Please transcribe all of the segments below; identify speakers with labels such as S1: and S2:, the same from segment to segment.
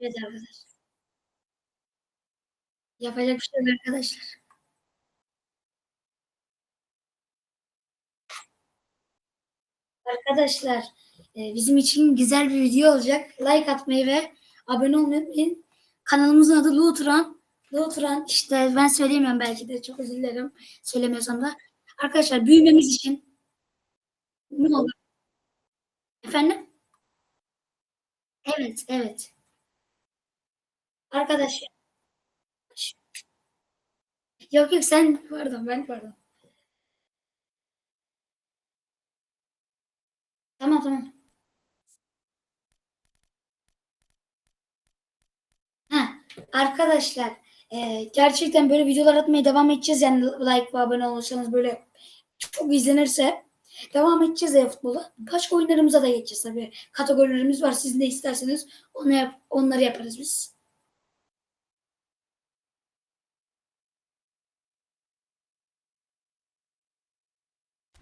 S1: Evet arkadaşlar. Yapacak bir şey yok arkadaşlar. Arkadaşlar e, bizim için güzel bir video olacak. Like atmayı ve abone olmayı unutmayın. Kanalımızın adı Lutran. Lutran işte ben söyleyemiyorum belki de çok özür dilerim söylemiyorsam da. Arkadaşlar büyümemiz için ne olur? Efendim? Evet, evet. Arkadaşlar yok yok sen pardon ben pardon. Tamam tamam. Ha, arkadaşlar e, gerçekten böyle videolar atmaya devam edeceğiz. Yani like ve abone olursanız böyle çok izlenirse devam edeceğiz ya futbola. Başka oyunlarımıza da geçeceğiz tabii. Kategorilerimiz var. Siz ne isterseniz onu yap, onları yaparız biz.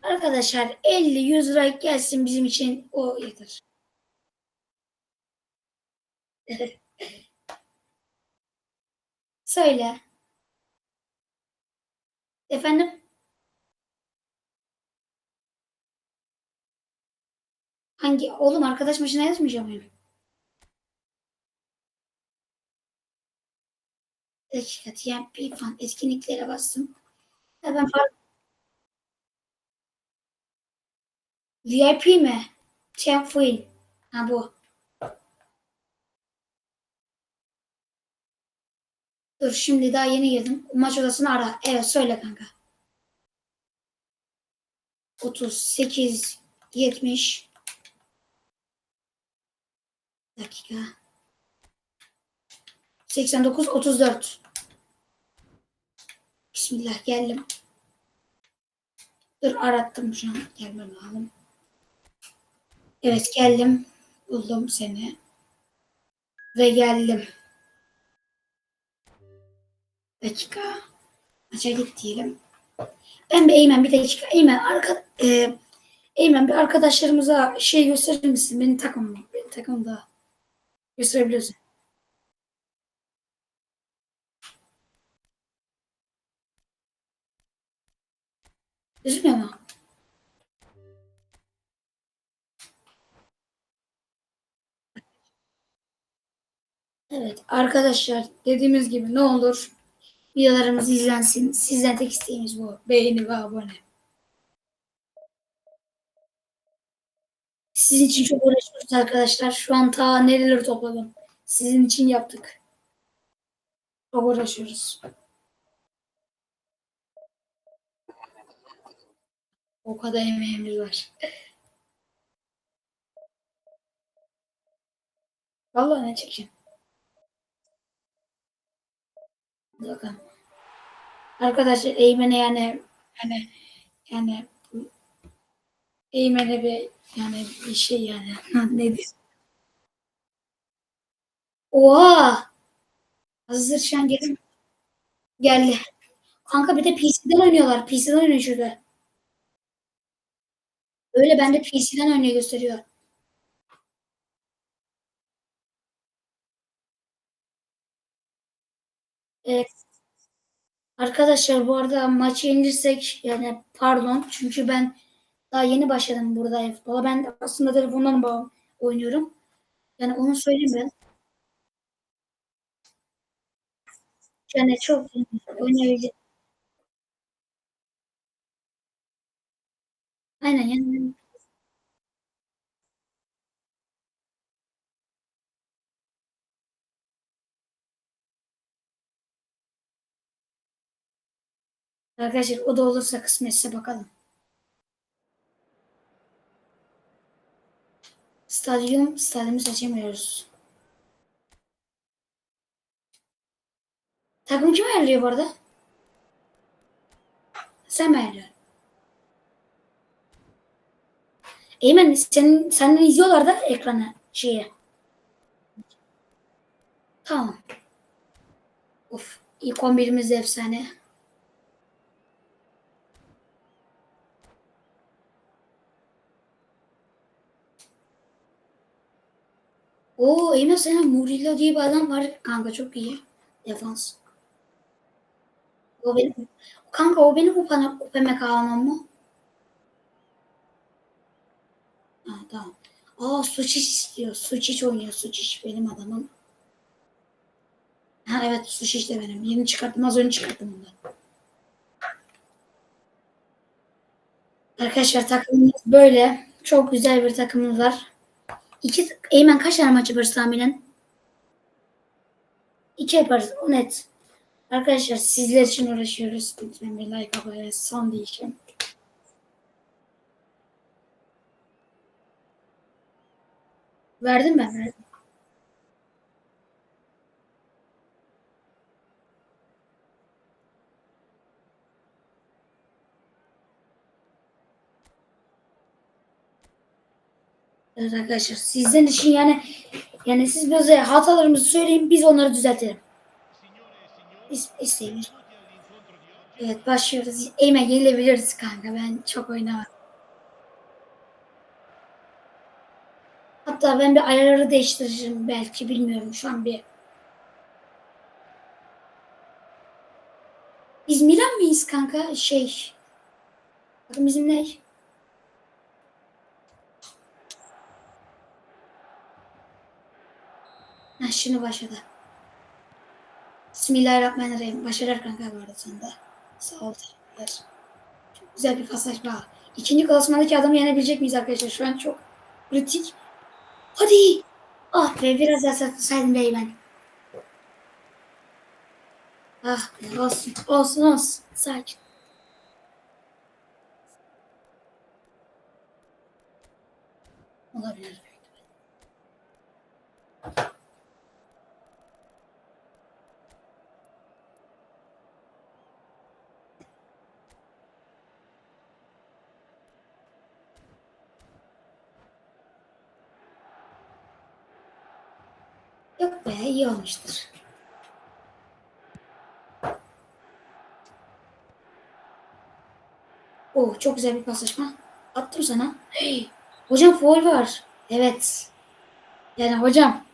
S1: Arkadaşlar 50-100 like gelsin bizim için o yeter. Söyle. Efendim? Hangi? Oğlum arkadaş başına yazmayacağım mıyım? dakika TMP fan etkinliklere bastım. Ha, ben fark... VIP mi? Champ Fuel. Ha bu. Dur şimdi daha yeni girdim. Maç odasını ara. Evet söyle kanka. 38 70 dakika. 89 34 Bismillah geldim. Dur arattım şu an. Gelmem lazım. Evet geldim. Buldum seni. Ve geldim. Dakika. Maça git diyelim. Ben bir Eymen bir dakika. Eymen arka e, Eymen bir arkadaşlarımıza şey gösterir misin? Benim takımım. Benim takımda gösterebiliyorsun. Gözükmüyor mu? Evet arkadaşlar dediğimiz gibi ne olur videolarımız izlensin. Sizden tek isteğimiz bu. Beğeni ve abone. Sizin için çok uğraşıyoruz arkadaşlar. Şu an ta nereleri topladım. Sizin için yaptık. Çok uğraşıyoruz. O kadar emeğimiz var. Vallahi ne çekeceğim. Bakalım. Arkadaşlar Eymen'e yani yani yani Eymen'e bir yani bir şey yani ne diyeyim. Oha! Hazır şu an gelin. Geldi. Kanka bir de PC'den oynuyorlar. PC'den oynuyor şurada. Öyle bende PC'den oynuyor gösteriyor. Evet. Arkadaşlar bu arada maçı yenilirsek yani pardon çünkü ben daha yeni başladım burada futbola. Ben aslında telefondan bağ oynuyorum. Yani onu söyleyeyim ben. Yani çok oynayabilecek. Aynen yani arkadaşlar o da olursa kısmetse bakalım. Stadyum, stadyumu seçemiyoruz. Takım kim ayarlıyor bu arada? Sen mi ayarlıyorsun? Eymen senin, senden izliyorlar da ekranı şeyi. Tamam. Of. İlk 11'imiz de efsane. Oo Eymen senin Murillo diye bir adam var kanka çok iyi. Defans. O benim, kanka o benim upana, upeme kalamam mı? Ha tamam. Aa Suçiç istiyor. Suçiç oynuyor. Suçiç benim adamım. Ha evet Suçiç de benim. Yeni çıkarttım. Az önce çıkarttım onu. Arkadaşlar takımımız böyle. Çok güzel bir takımımız var. İki, Eymen kaç tane maç yaparız tahminen? İki yaparız. O net. Arkadaşlar sizler için uğraşıyoruz. Lütfen bir like abone son değişim. Verdim ben verdim. Evet arkadaşlar sizden için yani yani siz bize hatalarımızı söyleyin biz onları düzeltelim. İs isteyin. Evet başlıyoruz. Eymen gelebiliriz kanka ben çok oynamam. Hatta ben bir ayarları değiştireceğim belki bilmiyorum şu an bir. Biz Milan mıyız kanka? Şey. Bizim ne? Ha şimdi başladı. Bismillahirrahmanirrahim. Başarılar kanka bu arada de. Sağ ol. teşekkürler. Çok güzel bir paslaşma. İkinci klasmandaki adamı yenebilecek miyiz arkadaşlar? Şu an çok kritik. Hadi. Ah be biraz daha satmasaydım be ben. Ah be olsun. Olsun olsun. Sakin. Olabilir. Be iyi olmuştur. Oh çok güzel bir paslaşma. Attım sana. Hey, hocam foul var. Evet. Yani hocam.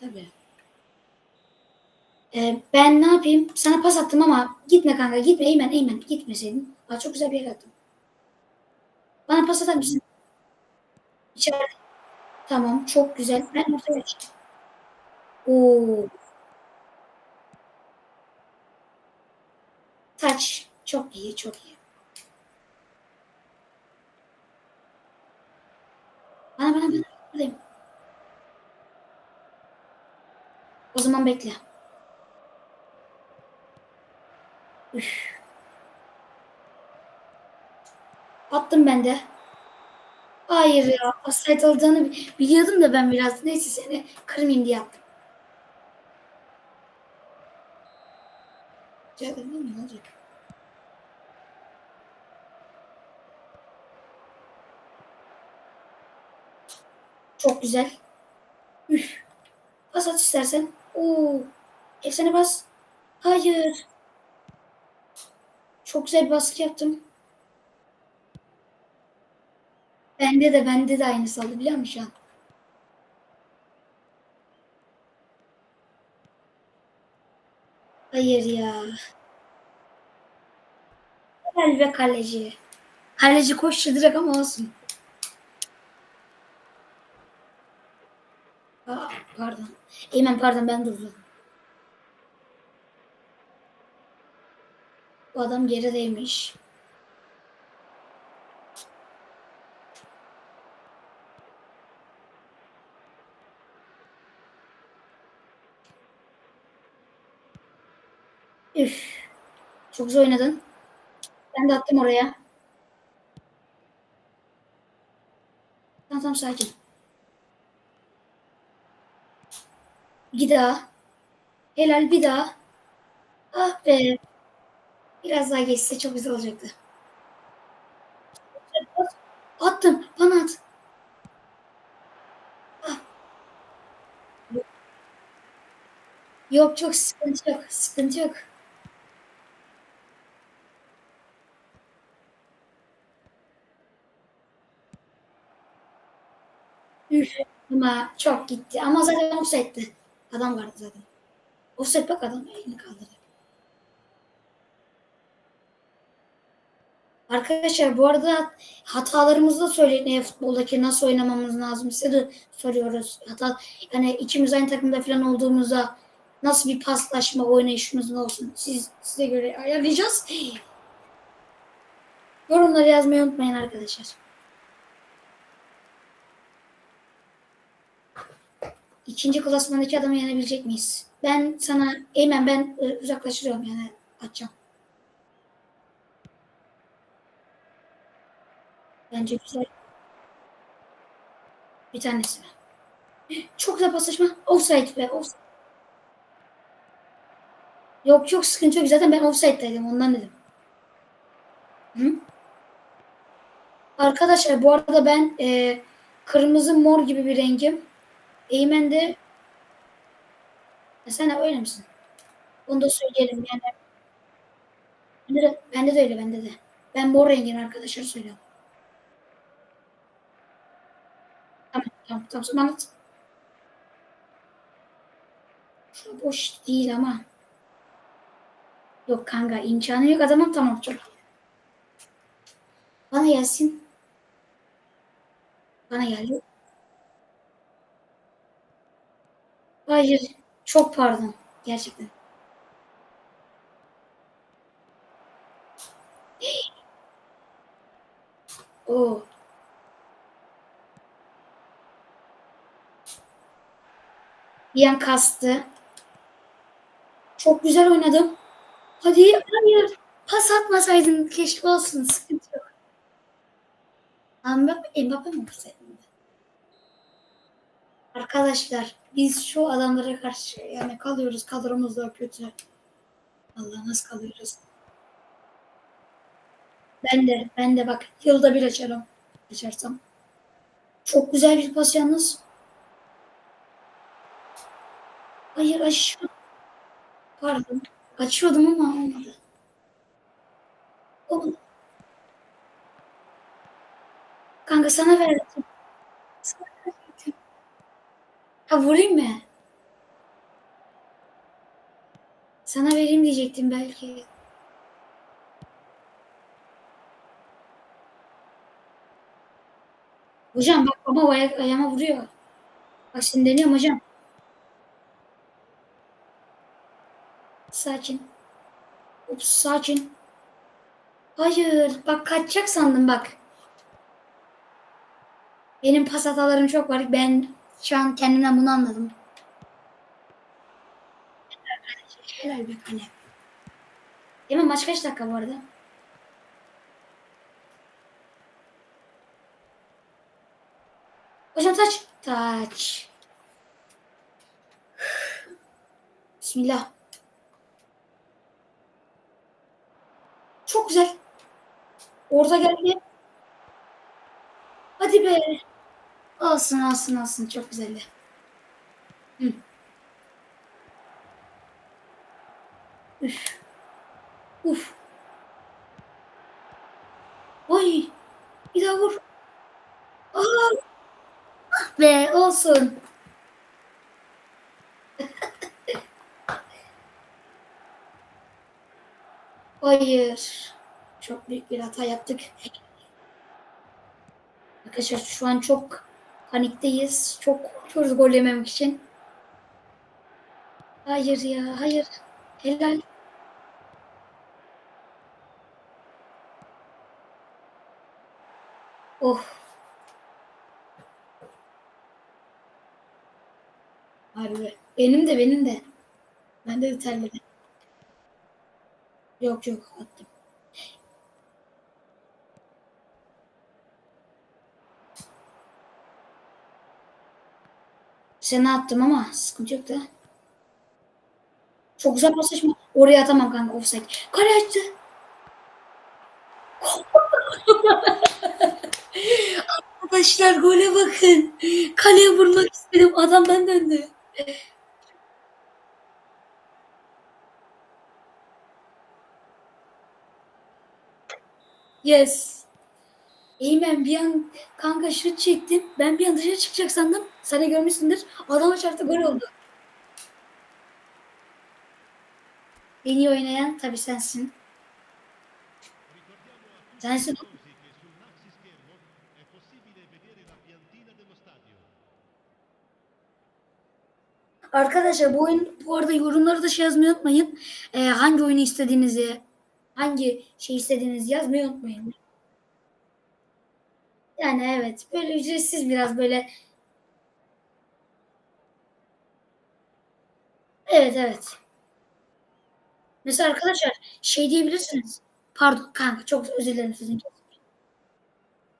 S1: Tabii. Ee, ben ne yapayım? Sana pas attım ama gitme kanka gitme Eymen Eymen gitmeseydin. Aa, çok güzel bir yere attım. Bana pas atar mısın? İçeride. Tamam çok güzel. Ben ortaya çıktım. Oo. Taç. Çok iyi çok iyi. Bana bana bana. Buradayım. O zaman bekle. Üf. Attım ben de. Hayır ya. Offside olacağını bi- biliyordum da ben biraz. Neyse seni kırmayayım diye yaptım. Mi? Ne olacak? Çok güzel. Üf. Pas at istersen. Oo. Efsane bas. Hayır. Çok güzel bir baskı yaptım. Bende de bende de aynısı oldu biliyor musun şu an? Hayır ya. Helal ve kaleci. Kaleci koştu direkt ama olsun. Aa, pardon. Eymen pardon ben durdum. Bu adam gerideymiş. Üf. Çok güzel oynadın. Ben de attım oraya. Tamam tamam sakin. Bir daha. Helal bir daha. Ah be. Biraz daha geçse çok güzel olacaktı. Attım. Bana at. Ah. Yok çok sıkıntı yok. Sıkıntı yok. Üf. Ama çok gitti. Ama zaten offside'di. Adam vardı zaten. Offside bak adam elini kaldırdı. Arkadaşlar bu arada hatalarımızı da söyleyin futboldaki nasıl oynamamız lazım size de soruyoruz. Hata yani ikimiz aynı takımda falan olduğumuzda nasıl bir paslaşma oynayışımız olsun siz size göre ayarlayacağız. Yorumları yazmayı unutmayın arkadaşlar. İkinci klasmandaki adamı yenebilecek miyiz? Ben sana Eymen ben e, uzaklaştırıyorum yani atacağım. Bence güzel. Bir tanesini. Çok güzel paslaşma. Offside be. Offside. Yok yok sıkıntı yok. Zaten ben offside'daydım ondan dedim. Hı? Arkadaşlar bu arada ben e, kırmızı mor gibi bir rengim. Eymen de e, sen de öyle misin? Onu da söyleyelim yani. Bende de, bende de öyle bende de. Ben mor rengin arkadaşlar söylüyorum. Tamam tamam tamam. Sonra anlat. Şu boş değil ama. Yok kanka imkanı yok adamın tamam çok. Bana gelsin. Bana geldi. Hayır. Çok pardon. Gerçekten. Oo. Bir an kastı. Çok güzel oynadım. Hadi hayır. Pas atmasaydın keşke olsun. Sıkıntı yok. Mbappe, Mbappe mi olsaydı? Arkadaşlar biz şu adamlara karşı yani kalıyoruz. Kadromuz da kötü. Allah nasıl kalıyoruz? Ben de ben de bak yılda bir açarım. Açarsam. Çok güzel bir pas yalnız. Hayır aşağı. Pardon. Açıyordum ama olmadı. Olmadı. Kanka sana verdim. Sana verdim. Ha vurayım mı? Sana vereyim diyecektim belki. Hocam bak baba ayak, ayağıma vuruyor. Bak şimdi deniyorum hocam. Sakin. Ups sakin. Hayır. Bak kaçacak sandım bak. Benim pas hatalarım çok var. Ben şu an kendimden bunu anladım. Helal be kale. Değil mi? Maç kaç dakika bu arada? Hocam taç. Taç. Bismillah. Çok güzel. Orta geldi. Hadi be. Olsun olsun olsun. Çok güzeldi. Hı. Üf. Uf. Oy. Bir daha vur. Aa. Ah be olsun. Hayır. Çok büyük bir hata yaptık. Arkadaşlar şu an çok panikteyiz. Çok korkuyoruz gol yememek için. Hayır ya, hayır. Helal. Oh. Harbi. Benim de benim de. Ben de terledim. Yok yok attım. Seni attım ama sıkıntı yok da. Çok güzel paslaşma. Oraya atamam kanka offside. Kale açtı. Arkadaşlar gole bakın. Kaleye vurmak istedim. Adamdan döndü. Yes. Eymen bir an kanka şut çektim. Ben bir an dışarı çıkacak sandım. Sen de görmüşsündür. Adama çarptı gol oldu. En iyi oynayan tabii sensin. Sensin. Arkadaşlar bu oyun bu arada yorumları da şey yazmayı unutmayın. Ee, hangi oyunu istediğinizi, hangi şey istediğinizi yazmayı unutmayın. Yani evet böyle ücretsiz biraz böyle. Evet evet. Mesela arkadaşlar şey diyebilirsiniz. Pardon kanka çok özür dilerim sizin.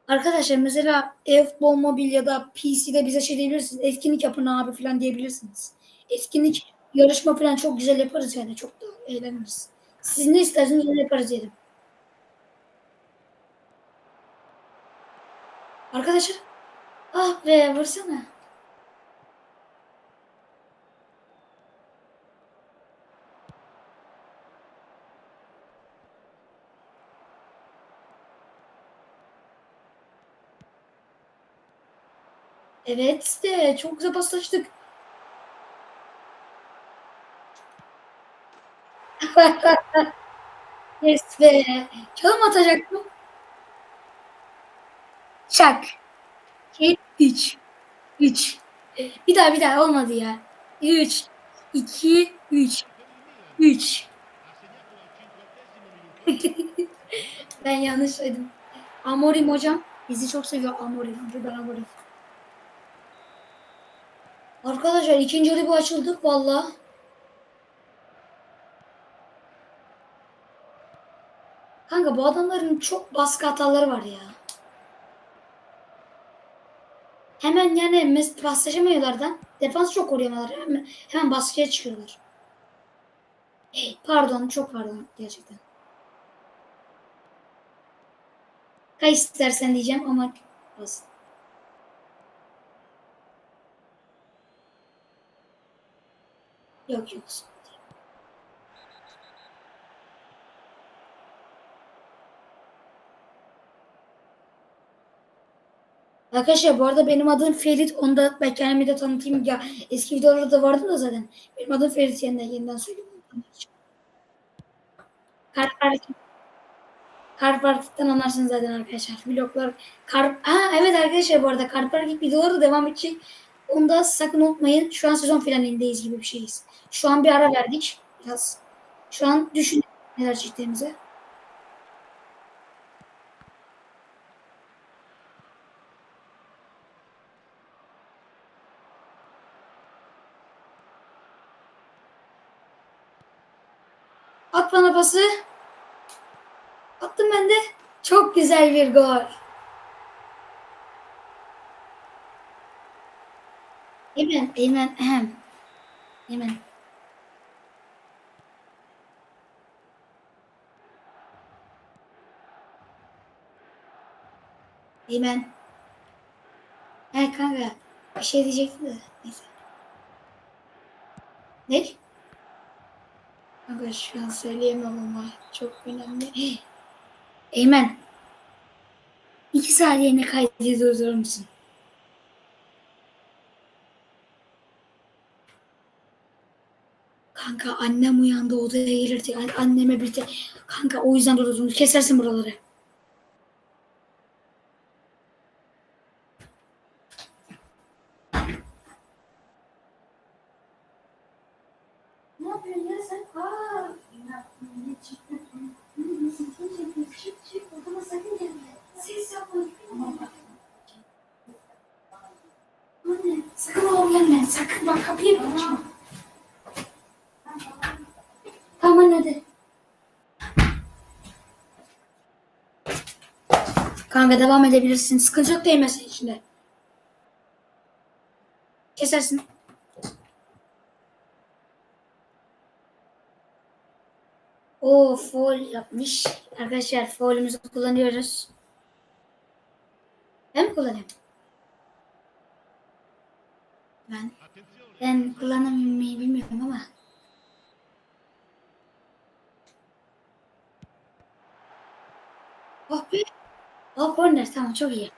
S1: Arkadaşlar mesela e-futbol mobil ya da PC'de bize şey diyebilirsiniz. Etkinlik yapın abi falan diyebilirsiniz. Etkinlik yarışma falan çok güzel yaparız yani. Çok da eğleniriz. Siz ne isterseniz onu yaparız diyelim. Arkadaşlar ah be vursana. Evet de çok güzel paslaştık. yes be. Çalım atacaktım. Çak. 3. 3. Bir daha bir daha olmadı ya. 3. 2. 3. 3.
S2: Ha segnato al cinquantesimo minuto.
S1: Ben yanlış söyledim. Amorim hocam. Bizi çok seviyor Amorim. Buradan Amorim. Arkadaşlar ikinci yarı bu açıldık valla. Kanka bu adamların çok baskı hataları var ya. Hemen yani mes- paslaşamıyorlardan. Defans çok koruyamalar. Hemen, hemen baskıya çıkıyorlar. Hey, pardon çok pardon gerçekten. Kay istersen diyeceğim ama olsun. Yok yok. Arkadaşlar bu arada benim adım Ferit. Onu da ben kendimi de tanıtayım. Ya eski videolarda da vardı da zaten. Benim adım Ferit yeniden yeniden söyleyeyim. Kar parking. Kar parking'den anlarsınız zaten arkadaşlar. Vloglar. Kar... Ha evet arkadaşlar bu arada kar parking videoları da devam edecek. Onu da sakın unutmayın. Şu an sezon finalindeyiz gibi bir şeyiz. Şu an bir ara verdik. Biraz. Şu an düşün neler çektiğimizi. At bana pası. Attım ben de. Çok güzel bir gol. Eymen, Eymen, ahem. Eymen. Eymen. He kanka, bir şey diyecektim de. Neyse. Ne? Kanka şu an söyleyemem ama çok önemli. Eymen. İki saniyeni kaydı durdurur musun? Kanka annem uyandı odaya gelirdi. An- Anneme birlikte. Kanka o yüzden durdurdum. Kesersin buraları. Ne yapıyorsun ya sen? Aa! Çık çık odama sakın gelme. Ses yapma. Anne sakın odama gelme. Sakın bak kapıyı açma. Tamam anne hadi. Kanka devam edebilirsin. Sıkıntı yok değmesin içinde. Kesersin. O foul yapmış. Arkadaşlar foulümüzü kullanıyoruz. Ben mi kullanıyorum? Ben ben kullanamayı bilmiyorum ama. Oh be. Aa korner tamam çok iyi.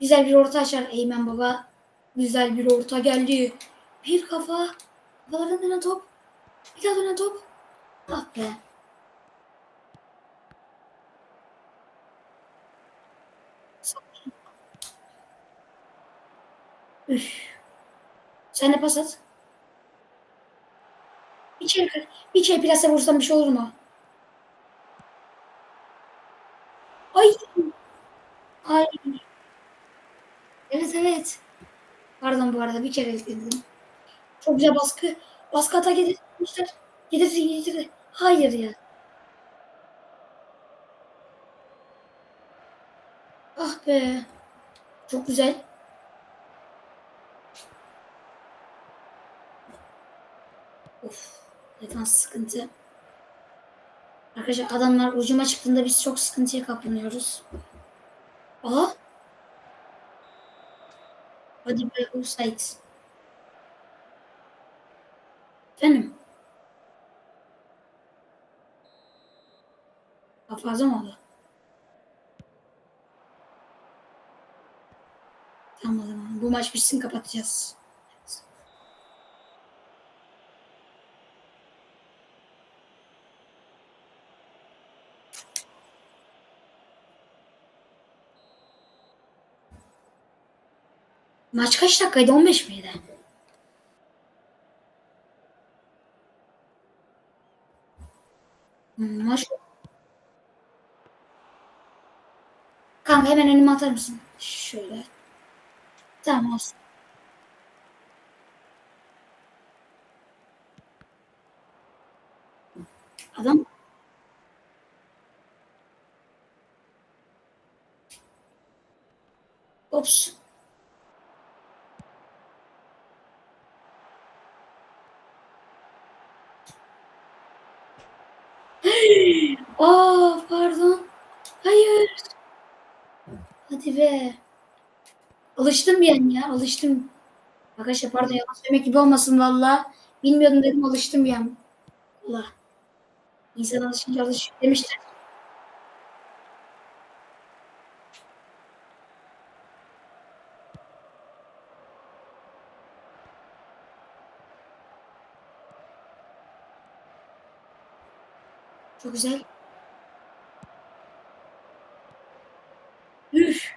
S1: Güzel bir orta açar Eymen Baba. Güzel bir orta geldi. Bir kafa. Kafalardan dönen top. Bir daha dönen top. Ah be. Üf. Sen de pas at. Bir kere, bir kere plase vursam bir şey olur mu? Ay. Ay. Evet evet. Pardon bu arada bir kere dedim. Çok güzel baskı. Baskı ata getirmişler. Getirdi getirdi. Hayır ya. Ah be. Çok güzel. Of. Defans sıkıntı. Arkadaşlar adamlar ucuma çıktığında biz çok sıkıntıya kaplanıyoruz. Aha. Hadi be offside. Efendim? Daha fazla mı oldu? Tamam o zaman. Bu maç bitsin kapatacağız. Maç kaç dakikaydı? 15 miydi? Hmm, maç... Kanka hemen önüme atar mısın? Şöyle. Tamam olsun. Adam Ops. Aa pardon. Hayır. Hadi be. Alıştım bir ya. Alıştım. Arkadaşlar pardon yalan söylemek gibi olmasın valla. Bilmiyordum dedim alıştım bir an. Valla. İnsan alışınca alış demişler. Çok güzel. Üf.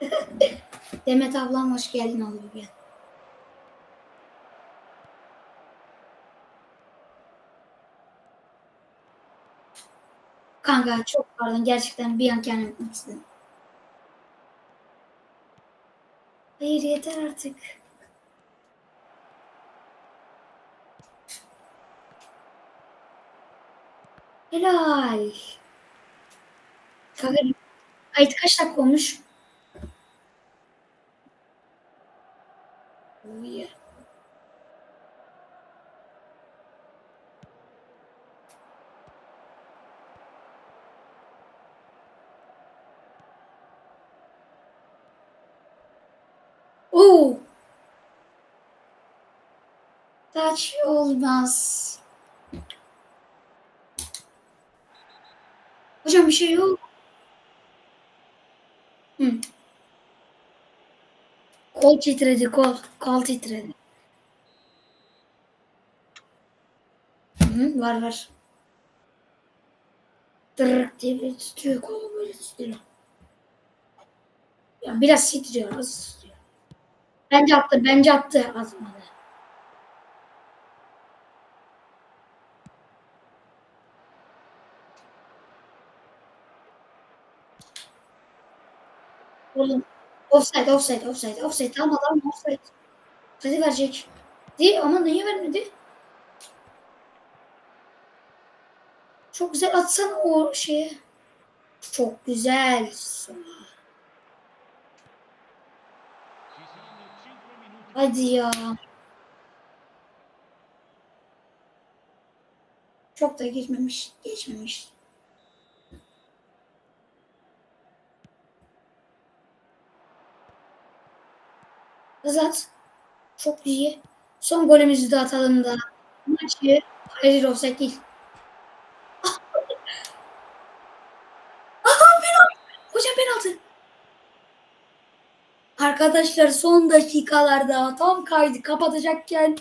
S1: Demet ablam hoş geldin oğlum gel. Kanka çok pardon gerçekten bir an kendim yapmak istedim. Hayır yeter artık. Helal. Kanka kayıt kaç dakika olmuş? Oh yeah. Oo. Olmaz. Hocam bir şey yok. Hı. Kol titredi kol. Kol titredi. Hı var var. Dırık diye bir titriyor kolu böyle titriyor. Ya biraz titriyor az titriyor. Bence attı bence attı atmadı. Offside offside offside offside tamam adam offside. Hadi verecek. Değil ama niye vermedi? Çok güzel atsana o şeye. Çok güzel.
S2: Ci saranno 5 minuti
S1: Hadi ya. Çok da geçmemiş. Geçmemiş. Hız at. Çok iyi. Son golümüzü de atalım da maçı hayır olsak değil. Aha penaltı. Hocam penaltı. Arkadaşlar son dakikalarda tam kaydı kapatacakken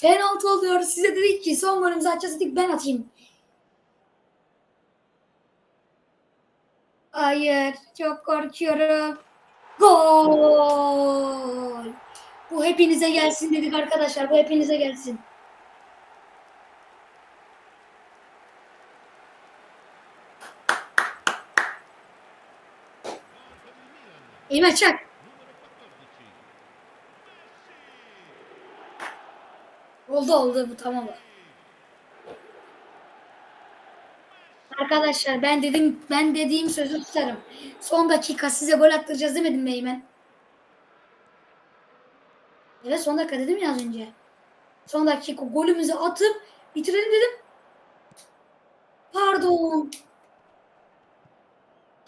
S1: penaltı oluyor. Size dedik ki son golümüzü atacağız dedik ben atayım. Hayır çok korkuyorum. Gol. Bu hepinize gelsin dedik arkadaşlar. Bu hepinize gelsin. Eymen Çak. Oldu oldu bu tamam. Arkadaşlar ben dedim ben dediğim sözü tutarım. Son dakika size gol attıracağız demedim mi? Evet son dakika dedim ya az önce. Son dakika golümüzü atıp bitirelim dedim. Pardon.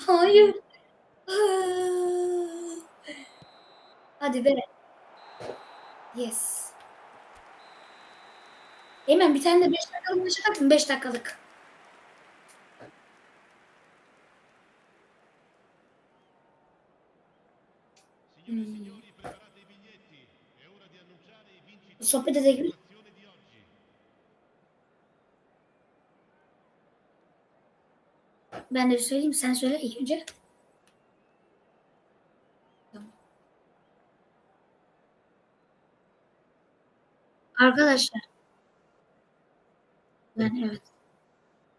S1: Hayır. Ah. Hadi be. Yes. Eymen bir tane de 5 dakikalık maça takın 5 dakikalık.
S2: Vincitori
S1: Sohbet edelim. Ben de söyleyeyim. Sen söyle ilk önce. Arkadaşlar. Yani evet.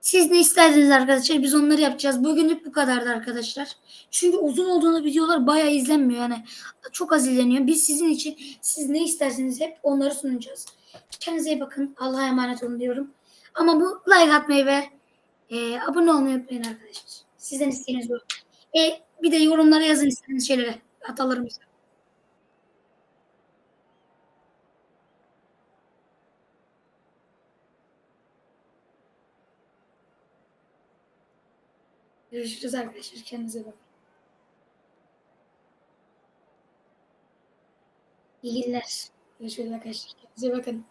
S1: Siz ne isterdiniz arkadaşlar? Biz onları yapacağız. Bugünlük bu kadardı arkadaşlar. Çünkü uzun olduğunda videolar bayağı izlenmiyor. Yani çok az izleniyor. Biz sizin için siz ne isterseniz hep onları sunacağız. Kendinize iyi bakın. Allah'a emanet olun diyorum. Ama bu like atmayı ve e, abone olmayı unutmayın arkadaşlar. Sizden isteğiniz bu. E, bir de yorumlara yazın istediğiniz şeyleri. Atalarımıza. Görüşürüz arkadaşlar. Kendinize bakın. İyi günler. Görüşürüz arkadaşlar. Kendinize bakın.